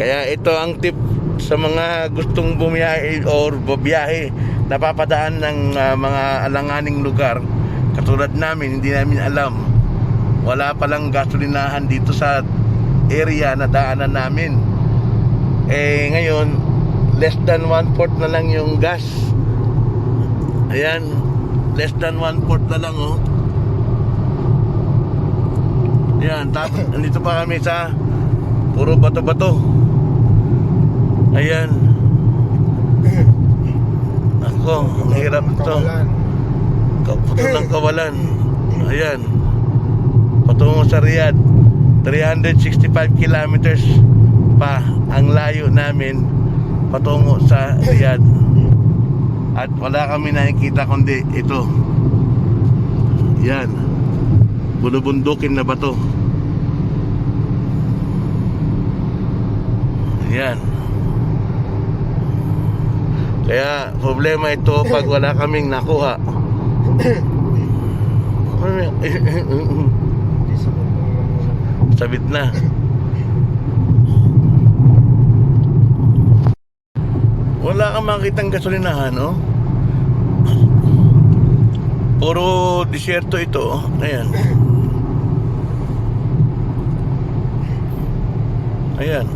Kaya ito ang tip sa mga gustong bumiyahe or babiyahe napapadaan ng ah, mga alanganing lugar. Katulad namin hindi namin alam. Wala palang gasolinahan dito sa area na daanan namin. Eh ngayon less than one fourth na lang yung gas. Ayan less than one fourth na lang oh. Ayan tapos nandito pa kami sa puro bato-bato ayan ako ang hirap ito Kawalan. Puto ng kawalan. Ayan. Patungo sa Riyadh. 365 kilometers pa ang layo namin patungo sa Riyadh. At wala kami nakikita kundi ito. Yan. Bulubundukin na bato. Yan. Kaya problema ito pag wala kaming nakuha. Sabit na. Wala kang makitang gasolinahan, no? Puro disyerto ito, oh. Ayan. Ayan.